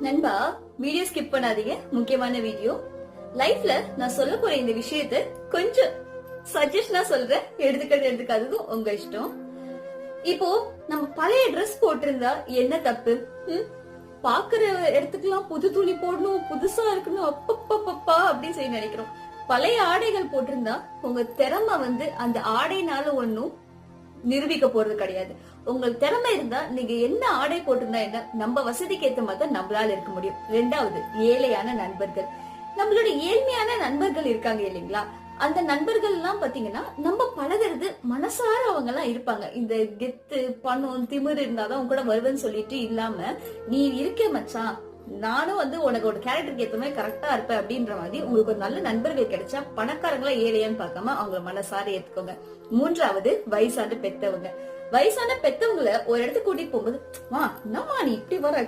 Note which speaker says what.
Speaker 1: நண்பா video skip பண்ணாதீங்க. முக்கியமான வீடியோ லைஃப்ல நான் சொல்ல போற இந்த விஷயத்த கொஞ்சம் சஜஷனா சொல்றேன். எடுத்துக்கிறது எடுத்துக்காததும் உங்க இஷ்டம். இப்போ நம்ம பழைய ட்ரெஸ் போட்டிருந்தா என்ன தப்பு? பாக்குற இடத்துக்குலாம் புது துணி போடணும் புதுசா இருக்கணும் அப்பப்பப்பா அப்படின்னு சொல்லி நினைக்கிறோம். பழைய ஆடைகள் போட்டிருந்தா உங்க திறமை வந்து அந்த ஆடைனால ஒண்ணும் நிரூபிக்க போறது கிடையாது. உங்களுக்கு திறமை இருந்தா நீங்க என்ன ஆடை போட்டிருந்தா என்ன நம்ம வசதிக்கு ஏத்த மாதிரி தான் நம்மளால இருக்க முடியும். ரெண்டாவது ஏழையான நண்பர்கள். நம்மளோட ஏழ்மையான நண்பர்கள் இருக்காங்க இல்லைங்களா? அந்த நண்பர்கள் எல்லாம் பாத்தீங்கன்னா நம்ம பழகுறது மனசார அவங்க எல்லாம் இருப்பாங்க. இந்த கெத்து பணம் திமிர் இருந்தாதான் உங்க கூட வருவேன்னு சொல்லிட்டு இல்லாம நீ இருக்க மச்சான் நானும் வந்து உனக்கு ஒரு கேரக்டருக்கு ஏற்ற மாதிரி கரெக்டா இருப்பேன் அப்படின்ற மாதிரி உங்களுக்கு ஒரு நல்ல நண்பர்கள் கிடைச்சா பணக்காரங்களா ஏழையான்னு பார்க்காம அவங்கள மனசார ஏத்துக்கோங்க. மூன்றாவது வயசான பெத்தவங்க. வயசான பெத்தவங்கள ஒரு இடத்துக்கு கூட்டிட்டு போகும்போது வா என்னம்மா நீ இப்படி வர?